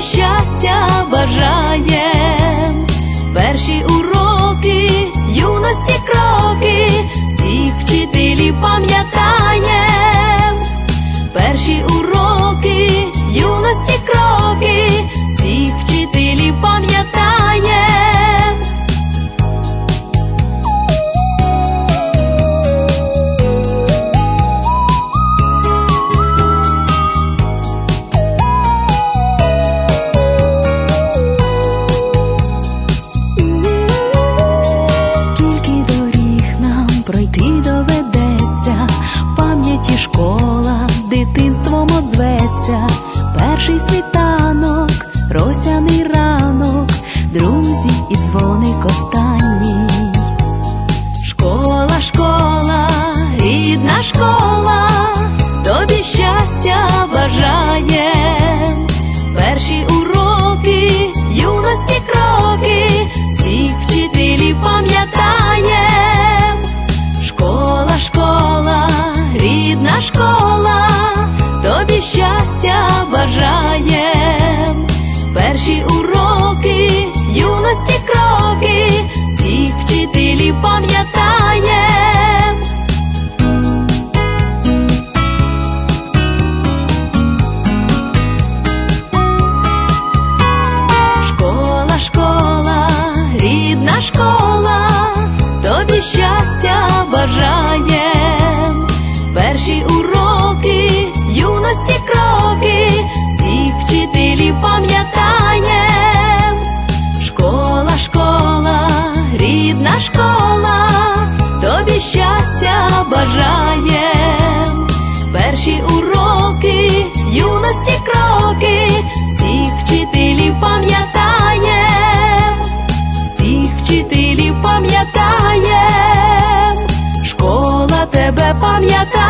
щастя бажаєм, перші уроки, юності кроки, всіх вчителів пам'ятаємо. dzwony kostany. пам'ятати.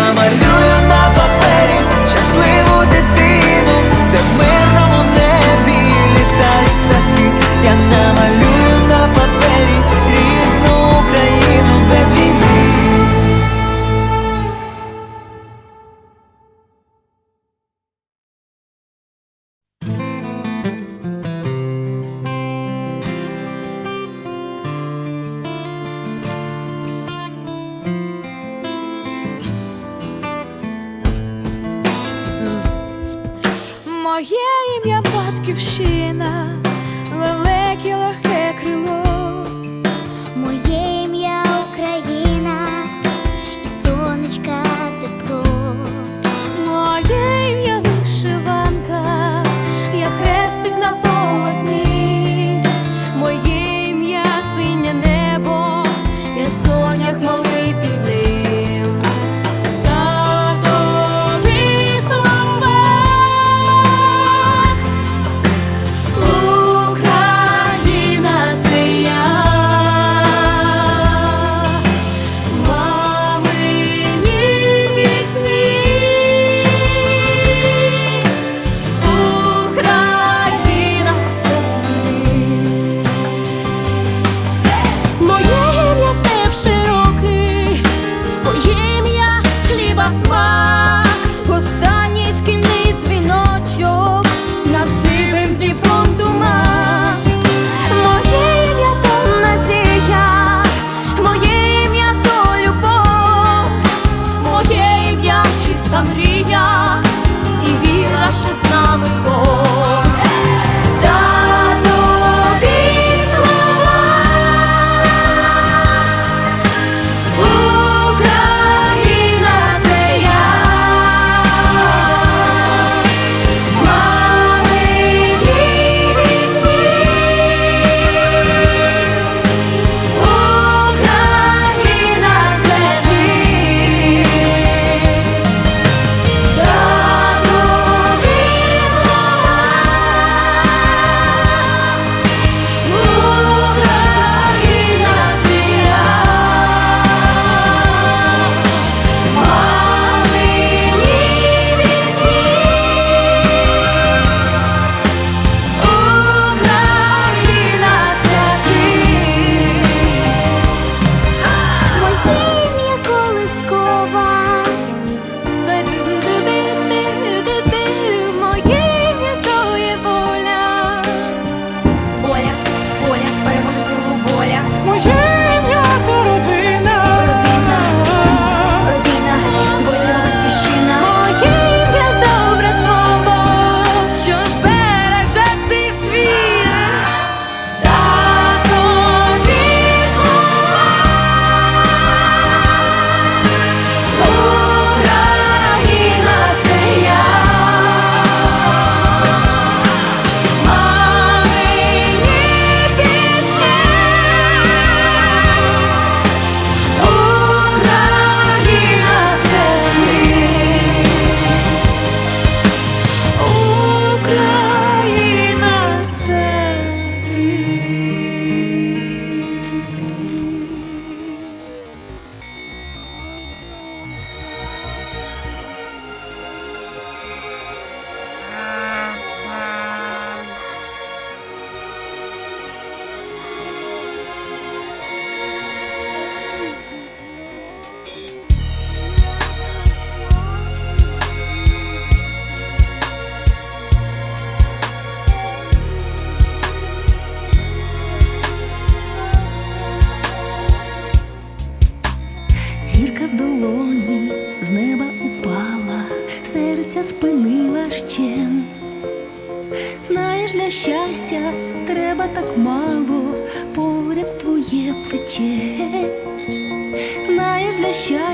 намалюю на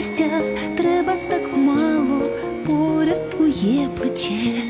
щастя треба так мало поряд твоє плече.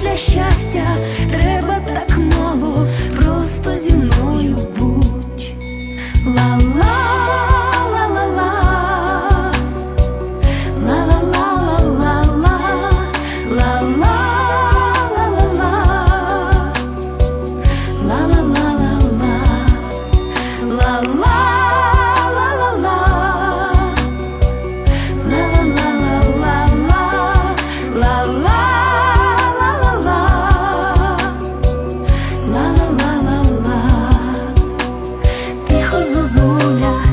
для щастя. Zuzulha